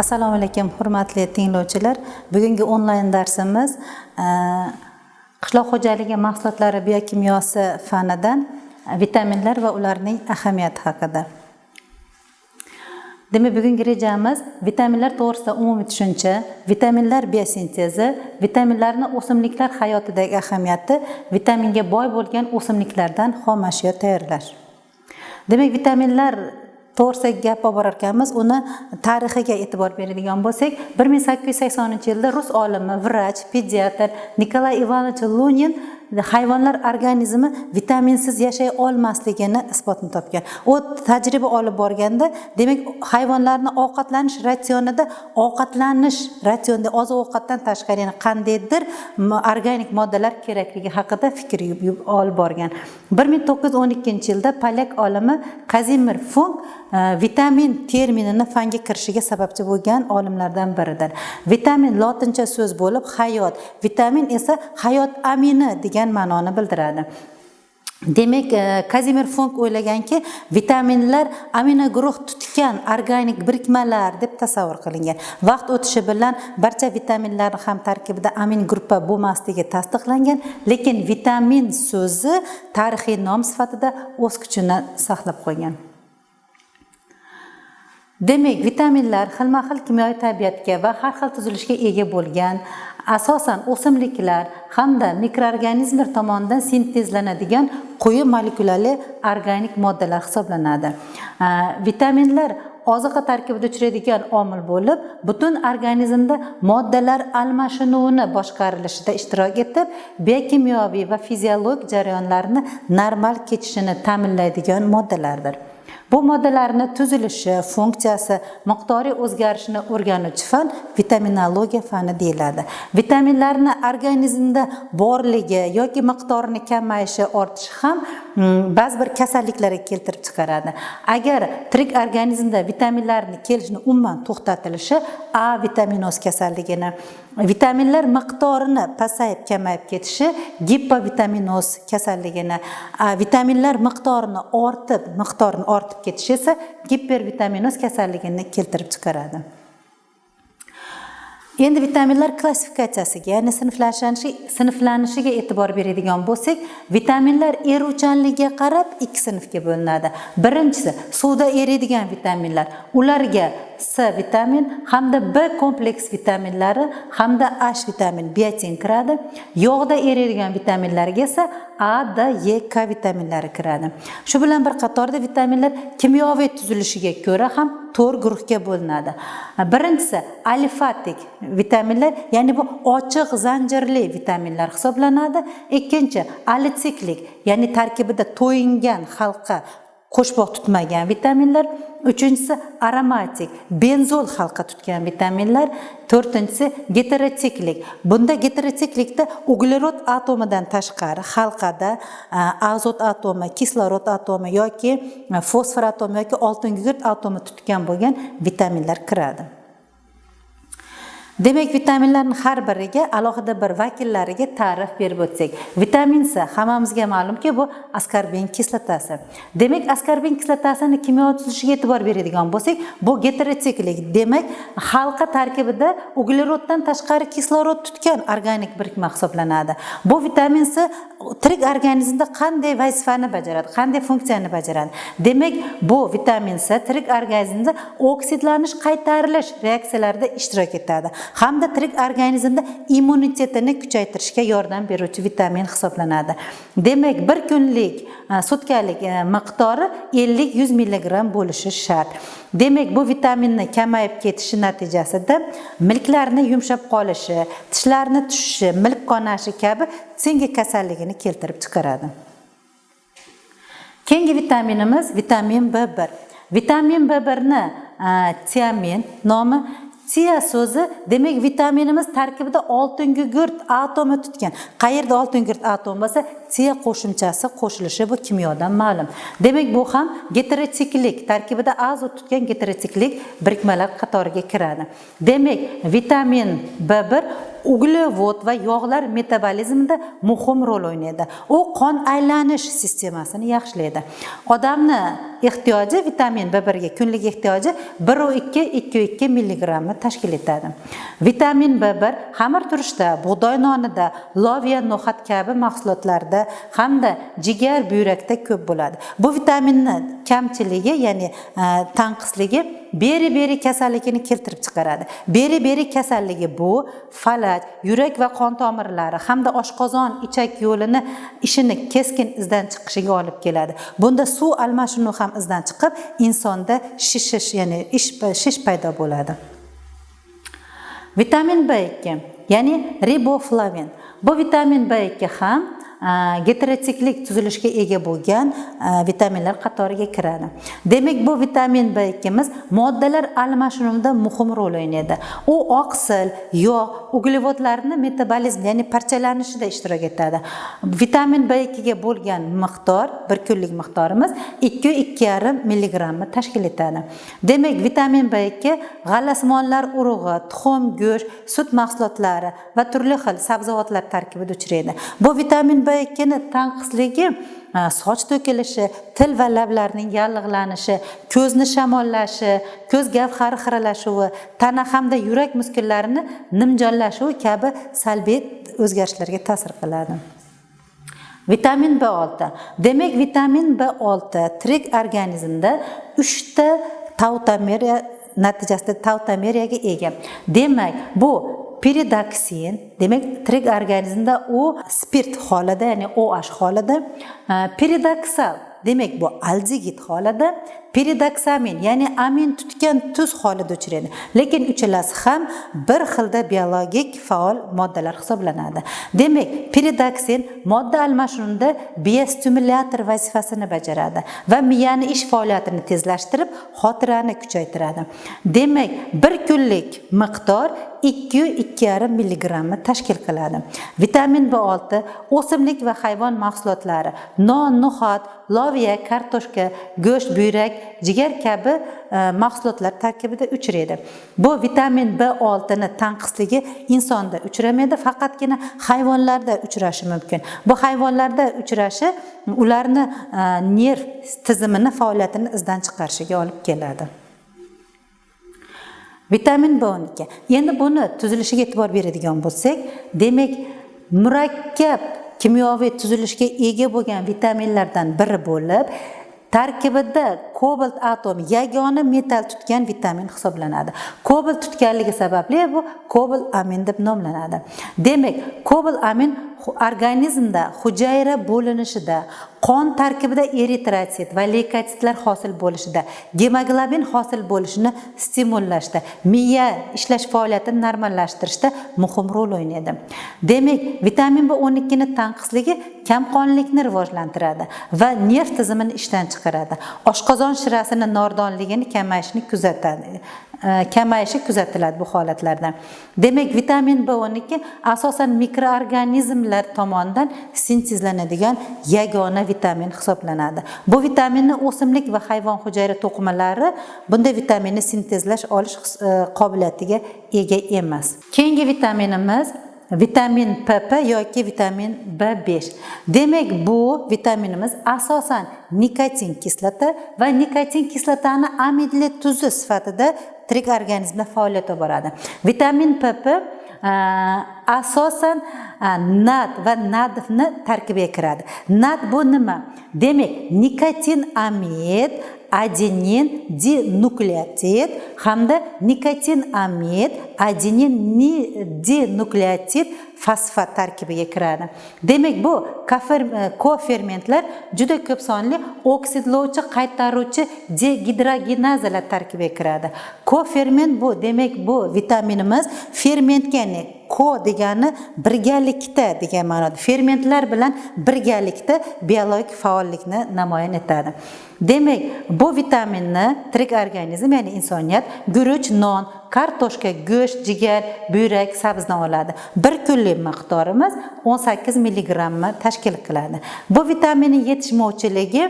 assalomu alaykum hurmatli tinglovchilar. Bugungi onlayn darsimiz e, qishloq xo'jaligi mahsulotlari biokimyosi fanidan vitaminlar va ularning ahamiyati haqida. Demak bugungi rejamiz vitaminlar to'g'risida umumiy tushuncha vitaminlar biosintezi vitaminlarni o'simliklar hayotidagi ahamiyati vitaminga boy bo'lgan o'simliklardan xomashyo tayyorlash. Demak vitaminlar to'g'risida gap olib borar ekanmiz uni tarixiga e'tibor beradigan bo'lsak bir ming sakkiz yuz saksoninchi yilda rus olimi vrach pediatr nikolay ivanovich lunin hayvonlar organizmi vitaminsiz yashay olmasligini isbotini topgan. U tajriba olib borganda demak hayvonlarni ovqatlanish ratsionida ovqatlanish ratsionida oziq ovqatdan tashqari yana qandaydir organik moddalar kerakligi haqida fikr olib borgan. bir ming to'qqiz yuz o'n ikkinchi yilda polyak olimi kazimir funk e, vitamin terminini fanga kirishiga sababchi bo'lgan olimlardan biridir. Vitamin lotincha so'z bo'lib hayot vitamin esa hayot amini degan degan ma'noni bildiradi. Demak e, kazimir funk o'ylaganki vitaminlar amino guruh tutgan organik birikmalar deb tasavvur qilingan. Vaqt o'tishi bilan barcha vitaminlarni ham tarkibida amin gruppa bo'lmasligi tasdiqlangan lekin vitamin so'zi tarixiy nom sifatida o'z kuchini saqlab qo'ygan. Demak vitaminlar xilma xil kimyoviy tabiatga va har xil tuzilishga ega bo'lgan asosan o'simliklar hamda mikroorganizmlar tomonidan sintezlanadigan quyi molekulali organik moddalar hisoblanadi. Vitaminlar oziqa tarkibida uchraydigan omil bo'lib butun organizmda moddalar almashinuvini boshqarilishida ishtirok etib biokimyoviy va fiziologik jarayonlarni normal kechishini ta'minlaydigan moddalardir. Bu moddalarni tuzilishi funksiyasi miqdoriy o'zgarishini o'rganuvchi fan vitaminologiya fani deyiladi. Vitaminlarni organizmda borligi yoki miqdorini kamayishi ortishi ham ba'zi bir kasalliklarga keltirib chiqaradi. Agar tirik organizmda vitaminlarni kelishini umuman to'xtatilishi a vitaminoz kasalligini vitaminlar miqdorini pasayib kamayib ketishi gipovitaminnoz kasalligini vitaminlar miqdorini ortib miqdorini ortib ketishi esa gipervitaminoz kasalligini keltirib chiqaradi. Endi vitaminlar klassifikatsiyasiga ya'ni sinflanishi, sinflanishiga e'tibor beradigan bo'lsak vitaminlar eruvchanligiga qarab ikki sinfga bo'linadi. Birinchisi suvda eriydigan vitaminlar. Ularga C vitamin hamda B kompleks vitaminlari hamda H vitamin biotin kiradi. Yog'da eriydigan vitaminlarga esa A D E K vitaminlari kiradi. Shu bilan bir qatorda vitaminlar kimyoviy tuzilishiga ko'ra ham to'rt guruhga bo'linadi. Birinchisi alifatik vitaminlar ya'ni bu ochiq zanjirli vitaminlar hisoblanadi. Ikkinchi alitsiklik ya'ni tarkibida to'yingan halqa qo'shboq tutmagan vitaminlar. Uchinchisi aromatik benzol halqa tutgan vitaminlar. To'rtinchisi geterotiklik. Bunda geterotiklikda uglerod atomidan tashqari halqada e, azot atomi kislorod atomi yoki e, fosfor atomi yoki oltin gugurt atomi tutgan bo'lgan vitaminlar kiradi. Demak vitaminlarni har biriga alohida bir vakillariga ta'rif berib o'tsak. Vitamin c hammamizga ma'lumki bu askarbin kislotasi demak askarbin kislotasini kimyo tuzilishiga e'tibor beradigan bo'lsak bu geterotsiklik demak halqa tarkibida ugleroddan tashqari kislorod tutgan organik birikma hisoblanadi. Bu vitamin c tirik organizmda qanday vazifani bajaradi qanday funksiyani bajaradi? Demak bu vitamin c tirik organizmda oksidlanish qaytarilish reaksiyalarida ishtirok etadi. Hamda tirik organizmda immunitetini kuchaytirishga yordam beruvchi vitamin hisoblanadi. Demak bir kunlik e, sutkalik e, miqdori ellik yuz milligramm bo'lishi shart. Demak bu vitaminni kamayib ketishi natijasida milklarni yumshab qolishi tishlarni tushishi milk qonashi kabi sengi kasalligini keltirib chiqaradi. Keyingi vitaminimiz vitamin b bir. Vitamin b birni e, tiamin nomi tia so'zi demak vitaminimiz tarkibida oltin gugurt atomi tutgan qayerda oltin gugurt atom bo'lsa tia qo'shimchasi qo'shilishi bu kimyodan ma'lum. Demak bu ham geterotsiklik tarkibida azot tutgan geterotsiklik birikmalar qatoriga kiradi. Demak vitamin b bir uglevod va yog'lar metabolizmida muhim rol o'ynaydi. U qon aylanish sistemasini yaxshilaydi odamni ehtiyoji vitamin b birga kunlik ehtiyoji biru ikki ikki ikki milligrammni tashkil etadi. Vitamin b bir xamir turishda bug'doy nonida loviya no'xat kabi mahsulotlarda hamda jigar buyrakda ko'p bo'ladi. Bu vitaminni kamchiligi ya'ni e, tanqisligi beri beri kasalligini keltirib chiqaradi. Beri beri kasalligi bu falaj yurak va qon tomirlari hamda oshqozon ichak yo'lini ishini keskin izdan chiqishiga olib keladi. Bunda suv almashinuvi ham izdan chiqib insonda shishish ya'ni ish shish paydo bo'ladi. Vitamin b ikki ya'ni riboflavin. Bu vitamin b ikki ham Э, geterosiklik tuzilishga ega bo'lgan э, vitaminlar qatoriga kiradi. Demak bu vitamin b ikkimiz moddalar almashinuvida muhim rol o'ynaydi. U oqsil yog' uglevodlarni metabolizm ya'ni parchalanishida ishtirok etadi. Vitamin b ikkiga bo'lgan miqdor bir kunlik miqdorimiz ikki ikki yarim milligrammni tashkil etadi. Demak vitamin b ikki g'allasmonlar urug'i tuxum go'sht sut mahsulotlari va turli xil sabzavotlar tarkibida uchraydi. Bu vitamin b ikkini tanqisligi e, soch to'kilishi til va lablarning yallig'lanishi ko'zni shamollashi ko'z gavhari xiralashuvi tana hamda yurak muskullarini nimjonlashuvi kabi salbiy o'zgarishlarga ta'sir qiladi. Vitamin b olti. Demak vitamin b olti tirik organizmda uchta tautomeriya natijasida tautomeriyaga ega. Demak bu peridoksin demak tirik organizmda u spirt holida ya'ni oh holida e, peridoksal demak bu aldegid holida piridoksamin ya'ni amin tutgan tuz holida uchraydi lekin uchalasi ham bir xilda biologik faol moddalar hisoblanadi demak piridoksin modda almashinuvida biostimulyator vazifasini bajaradi va miyani ish faoliyatini tezlashtirib xotirani kuchaytiradi demak bir kunlik miqdor ikki ikki yarim milligrammi tashkil qiladi. Vitamin b olti o'simlik va hayvon mahsulotlari non no'xat loviya kartoshka go'sht buyrak jigar kabi e, mahsulotlar tarkibida uchraydi. Bu vitamin b oltini tanqisligi insonda uchramaydi faqatgina hayvonlarda uchrashi mumkin. Bu hayvonlarda uchrashi ularni e, nerv tizimini faoliyatini izdan chiqarishiga olib keladi. Vitamin b o'n ikki. Endi buni tuzilishiga e'tibor beradigan bo'lsak demak murakkab kimyoviy tuzilishga ega bo'lgan vitaminlardan biri bo'lib tarkibida kobalt atomi yagona metal tutgan vitamin hisoblanadi. Kobalt tutganligi sababli bu kobalt amin deb nomlanadi. Demak kobalt amin organizmda hujayra bo'linishida qon tarkibida eritrotsit va leykotitlar hosil bo'lishida gemoglobin hosil bo'lishini stimullashda miya ishlash faoliyatini normallashtirishda muhim rol o'ynaydi. Demak vitamin b o'n ikkini tanqisligi kamqonlikni rivojlantiradi va nerv tizimini ishdan chiqaradi. Oshqozon shirasini nordonligini kamayishini kuzatadi. E, kamayishi kuzatiladi bu holatlarda. Demak vitamin b o'n ikki asosan mikroorganizmlar tomonidan sintezlanadigan yagona vitamin hisoblanadi. Bu vitaminni o'simlik va hayvon hujayra to'qimalari bunday vitaminni sintezlash olish e, qobiliyatiga ega emas. Keyingi vitaminimiz vitamin pp yoki vitamin b5 demak bu vitaminimiz asosan nikotin kislota va nikotin kislotani amidli tuzi sifatida tirik organizmda faoliyat olib boradi. Vitamin pp e, asosan e, nat va nadfni tarkibiga kiradi. Nat bu nima? Demak nikotin amid adenin dinukleotid hamda nikotin amid adenin dinukleotid fosfat tarkibiga kiradi demak bu kofermentlar juda ko'p sonli oksidlovchi qaytaruvchi degidrogenazalar tarkibiga kiradi koferment bu demak bu vitaminimiz fermentga ya'ni ko degani birgalikda degan ma'noda. Fermentlar bilan birgalikda biologik faollikni namoyon etadi. Demak bu vitaminni tirik organizm ya'ni insoniyat guruch non kartoshka go'sht jigar buyrak sabzidan oladi. Bir kunlik miqdorimiz o'n sakkiz milligrammni tashkil qiladi. Bu vitaminni yetishmovchiligi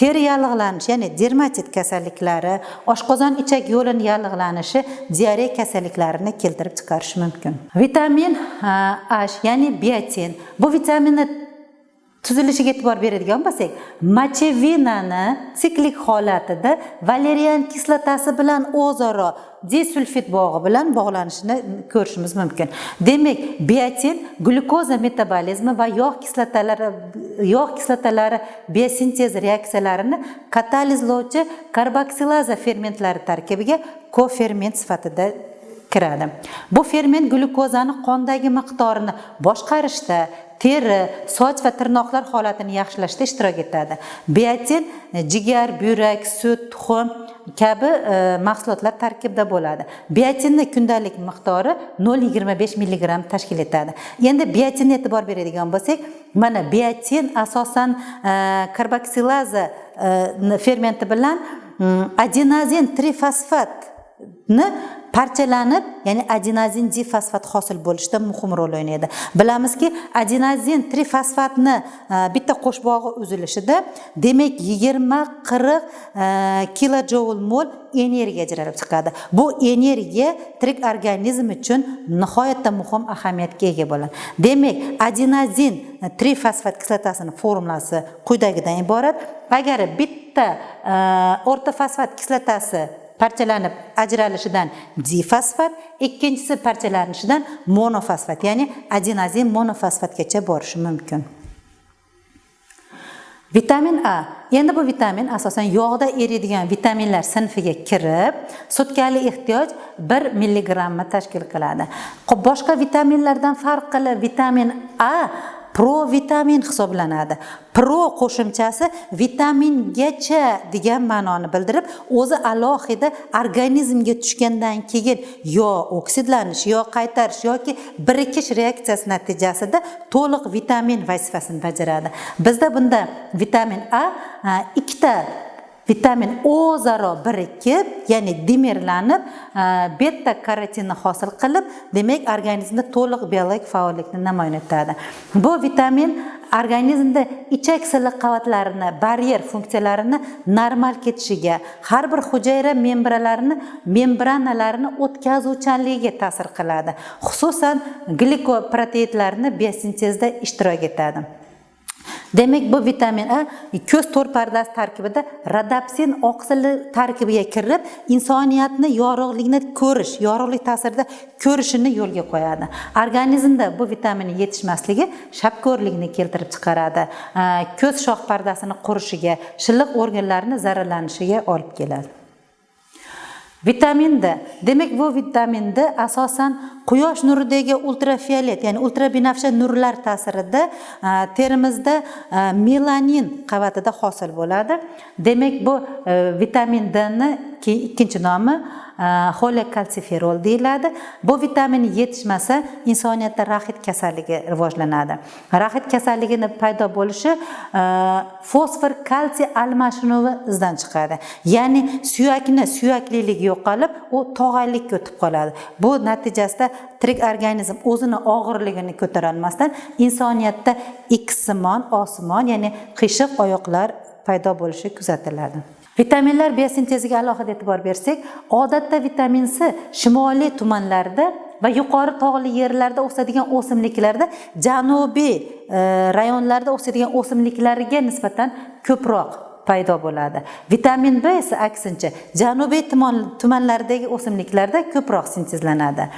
teri yallig'lanishi ya'ni dermatit kasalliklari oshqozon ichak yo'lini yallig'lanishi diareya kasalliklarini keltirib chiqarishi mumkin. Vitamin h ya'ni biotin. Bu vitaminni tuzilishiga e'tibor beradigan bo'lsak mochevinani siklik holatida valerian kislotasi bilan o'zaro disulfit bog'i bilan bog'lanishini ko'rishimiz mumkin. Demak biotin glyukoza metabolizmi va yog' kislotalari yog' kislotalari biosintez reaksiyalarini katalizlovchi karboksilaza fermentlari tarkibiga koferment sifatida kiradi. Bu ferment glyukozani qondagi miqdorini boshqarishda teri soch va tirnoqlar holatini yaxshilashda ishtirok etadi. Biotin jigar buyrak sut tuxum kabi e, mahsulotlar tarkibida bo'ladi. Biotinni kundalik miqdori nol yigirma besh milligramm tashkil etadi. Endi biotinga e'tibor beradigan bo'lsak mana biotin asosan e, karboksilaza e, fermenti bilan adenozin trifosfatni parchalanib ya'ni adenozin difosfat hosil bo'lishda muhim rol o'ynaydi. Bilamizki adenozin trifosfatni e, bitta qo'shbog'i uzilishida demak yigirma qirq e, kilojoul mol energiya ajralib chiqadi. Bu energiya tirik organizm uchun nihoyatda muhim ahamiyatga ega bo'ladi. Demak adenozin trifosfat kislotasini formulasi quyidagidan iborat. Agar bitta e, o'rta fosfat kislotasi parchalanib ajralishidan difosfat ikkinchisi parchalanishidan monofosfat ya'ni adenozin monofosfatgacha borishi mumkin. Vitamin a. Endi bu vitamin asosan yog'da eriydigan vitaminlar sinfiga kirib sutkali ehtiyoj bir milligrammni tashkil qiladi. Boshqa vitaminlardan farq qilib vitamin a provitamin hisoblanadi. Pro qo'shimchasi vitamingacha degan ma'noni bildirib o'zi alohida organizmga tushgandan keyin yo oksidlanish yo qaytarish yoki birikish reaksiyasi natijasida to'liq vitamin vazifasini bajaradi. Bizda bunda vitamin a e, ikkita vitamin o'zaro birikib ya'ni dimerlanib e, beta karotinni hosil qilib demak organizmda to'liq biologik faollikni namoyon etadi. Bu vitamin organizmda ichak silliq qavatlarini baryer funksiyalarini normal ketishiga har bir hujayra membralarini membranalarini o'tkazuvchanligiga ta'sir qiladi. Xususan glikoproteidlarni biosintezda ishtirok etadi. Demak bu vitamin a ko'z to'r pardasi tarkibida rodopsin oqsili tarkibiga kirib insoniyatni yorug'likni ko'rish yorug'lik ta'sirida ko'rishini yo'lga qo'yadi. Organizmda bu vitamin yetishmasligi shapko'rlikni keltirib chiqaradi. Ko'z shoh pardasini qurishiga shilliq organlarini zararlanishiga olib keladi. Vitamin d. Demak bu vitamin d asosan quyosh nuridagi ultrafiolet ya'ni ultrabinafsha nurlar ta'sirida e, terimizda e, melanin qavatida hosil bo'ladi. Demak bu e, vitamin d ni ikkinchi nomi Э, xolokalsiferol deyiladi. Bu vitamin yetishmasa insoniyatda raxit kasalligi rivojlanadi. Raxit kasalligini paydo bo'lishi e, fosfor kalsiy almashinuvi izdan chiqadi. Ya'ni suyakni suyakliligi yo'qolib u tog'aylikka o'tib qoladi. Bu natijasida tirik organizm o'zini og'irligini ko'tarolmasdan insoniyatda ikkisimon osimon ya'ni qiyshiq oyoqlar paydo bo'lishi kuzatiladi vitaminlar biosinteziga alohida e'tibor bersak odatda vitamin c shimoliy tumanlarda va yuqori tog'li yerlarda o'sadigan o'simliklarda janubiy e, rayonlarda o'sadigan o'simliklarga nisbatan ko'proq paydo bo'ladi. Vitamin b esa aksincha janubiy tumanlardagi o'simliklarda ko'proq sintezlanadi.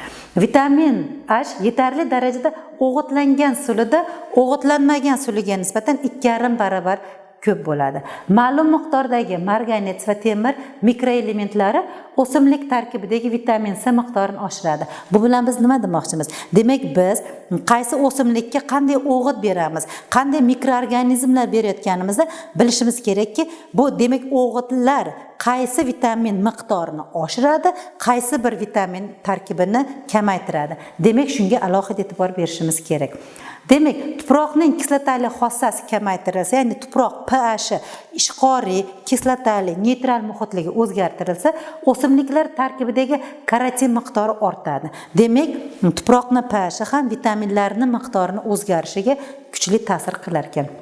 Vitamin h yetarli darajada o'g'itlangan sulida o'g'itlanmagan suliga nisbatan ikki yarim barobar ko'p bo'ladi. Ma'lum miqdordagi marganets va temir mikroelementlari o'simlik tarkibidagi vitamin c miqdorini oshiradi. Bu bilan biz nima demoqchimiz? Demak biz qaysi o'simlikka qanday o'g'it beramiz qanday mikroorganizmlar berayotganimizni bilishimiz kerakki bu demak o'g'itlar qaysi vitamin miqdorini oshiradi qaysi bir vitamin tarkibini kamaytiradi. Demak shunga alohida e'tibor berishimiz kerak. Demak tuproqning kislotali xossasi kamaytirilsa ya'ni tuproq ph ishqoriy kislotali neytral muhitligi o'zgartirilsa o'simliklar tarkibidagi karotin miqdori ortadi. Demak tuproqni ph ham vitaminlarni miqdorini o'zgarishiga kuchli ta'sir qilar ekan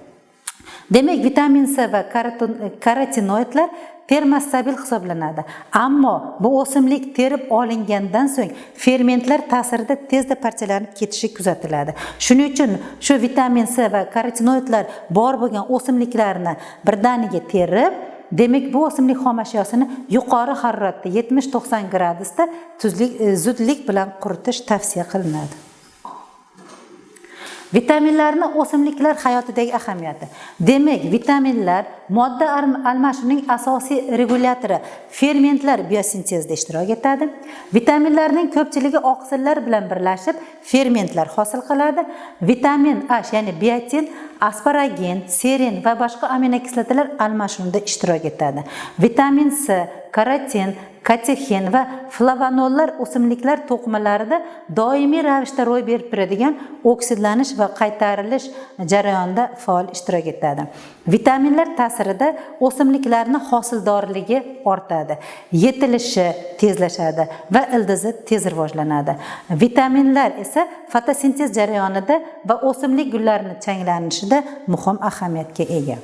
demak vitamin c va e, karotinoidlar termostabil hisoblanadi. Ammo bu o'simlik terib olingandan so'ng fermentlar ta'sirida tezda parchalanib ketishi kuzatiladi. Shuning uchun shu vitamin c va karotinoidlar bor bo'lgan o'simliklarni birdaniga terib demak bu o'simlik xomashyosini yuqori haroratda 70-90 gradusda tuzlik e, zudlik bilan quritish tavsiya qilinadi. Vitaminlarni o'simliklar hayotidagi ahamiyati. Demak, vitaminlar modda al- almashinuvining asosiy regulyatori fermentlar biosintezida ishtirok etadi. Vitaminlarning ko'pchiligi oqsillar bilan birlashib fermentlar hosil qiladi. Vitamin H, ya'ni biotin, asparagin, serin va boshqa aminokislotalar almashinuvida ishtirok etadi. Vitamin C, karotin, katexin va flavonollar o'simliklar to'qimalarida doimiy ravishda ro'y berib turadigan oksidlanish va qaytarilish jarayonida faol ishtirok etadi. Vitaminlar ta'sirida o'simliklarni hosildorligi ortadi, yetilishi tezlashadi va ildizi tez rivojlanadi. Vitaminlar esa fotosintez jarayonida va o'simlik gullarini changlanishida muhim ahamiyatga ega.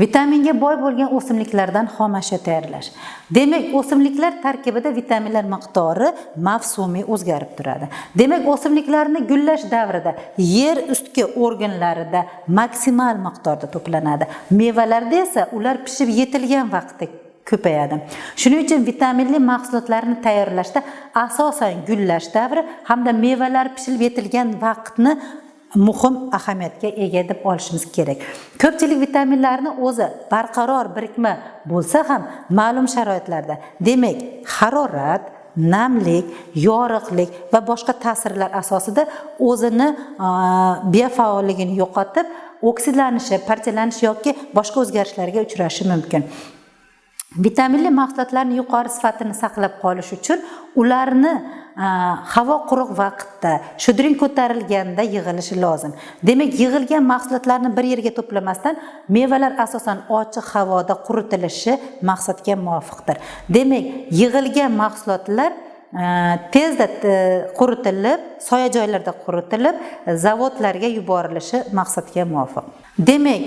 Vitaminga boy bo'lgan o'simliklardan xomashyo tayyorlash. Demak, o'simliklar tarkibida vitaminlar miqdori mavsumiy o'zgarib turadi. Demak, o'simliklarni gullash davrida yer ustki organlarida maksimal miqdorda to'planadi. Mevalarda esa ular pishib yetilgan vaqtda ko'payadi. Shuning uchun vitaminli mahsulotlarni tayyorlashda asosan gullash davri hamda mevalar pishib yetilgan vaqtni muhim ahamiyatga ega deb olishimiz kerak. Ko'pchilik vitaminlarni o'zi barqaror birikma bo'lsa ham ma'lum sharoitlarda, demak, harorat, namlik, yorug'lik va boshqa ta'sirlar asosida o'zini biofaolligini yo'qotib, oksidlanishi, parchalanishi yoki boshqa o'zgarishlarga uchrashi mumkin. Vitaminli mahsulotlarning yuqori sifatini saqlab qolish uchun ularni havo quruq vaqtda, shudring ko'tarilganda yig'ilishi lozim. Demak, yig'ilgan mahsulotlarni bir yerga to'plamasdan mevalar asosan ochiq havoda quritilishi maqsadga muvofiqdir. Demak, yig'ilgan mahsulotlar Э, tezda э, quritilib, soya joylarda quritilib, e, zavodlarga yuborilishi maqsadga muvofiq. Demak,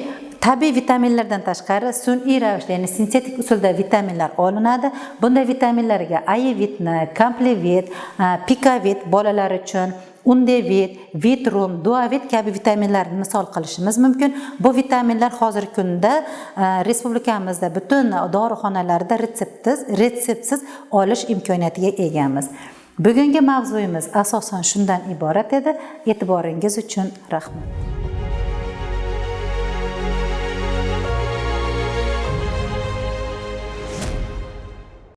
Tabiiy vitaminlardan tashqari sun'iy ravishda, ya'ni sintetik usulda vitaminlar olinadi. Bunday vitaminlarga ayevitni, komplevit, e, pikavit bolalar uchun undevit, vitrum, duavit kabi vitaminlarni misol qilishimiz mumkin. Bu vitaminlar hozirgi kunda e, respublikamizda butun dorixonalarda retseptsiz, retseptsiz olish imkoniyatiga egamiz. Bugungi mavzuyimiz asosan shundan iborat edi. E'tiboringiz uchun rahmat.